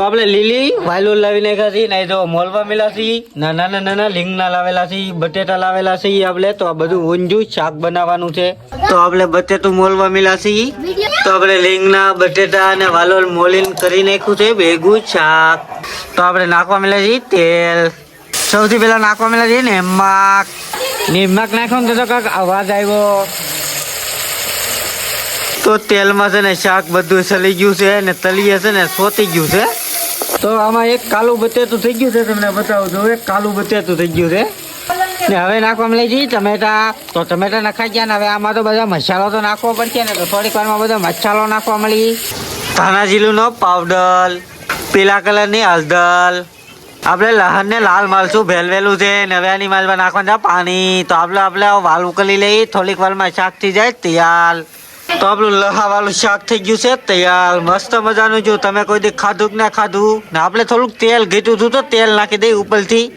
તો આપણે લીલી, વાયલું લાવી નાખ્યા છીએ નહીં તો મોલવા મેલા છીએ નાના નાના લીંગના લાવેલા છે બટેટા લાવેલા છે ઈ આપણે. તો આ બધું ઊંજું શાક બનાવવાનું છે. તો આપણે બટેટું મોલવા મેલા છીએ તો આપણે લીંગના, બટેટા અને વાલોલ મોલીન કરી નાખ્યું છે ભેગું શાક. તો આપણે નાખવા મેલા છીએ તેલ. સૌથી પહેલાં નાખવા મેલા છીએ નિમક નિમક નાખો ને તો કાંક અવાજ આવ્યો. તો તેલમાં છે ને શાક બધું સલી ગયું છે ને તલીએ છે ને સોતી ગયું છે. તો આમાં એક કાલું બતેતું થઈ ગયું છે, તમને બતાવું છું. એક કાલું બતેતું થઈ ગયું છે. ને હવે નાખવામાં લઈ જઈએ ટમેટા. તો ટમેટા નખાઈ ગયા ને હવે આમાં તો બધા મસાલો તો નાખવો પડશે ને તો થોડીક વારમાં બધો મસાલો નાખવા મળી ધાણા જીરુંનો પાવડર, પીલા કલરની હળદર. આપણે લહણને લાલ મરચું ભેલવેલું છે ને હવે આની માલમાં નાખવાનું પાણી. તો આપણે આપણે વાલ ઉકલી લઈ થોડીક વારમાં શાક થઈ જાય, તૈયાર. તો આપણું લહાવાળું શાક થઈ ગયું છે, તૈયાર, મસ્ત મજાનું. જો તમે કોઈ દી ખાધું કે ના ખાધું, ને આપણે થોડુંક તેલ ઘીટું હતું તો તેલ નાખી દઈ ઉપરથી.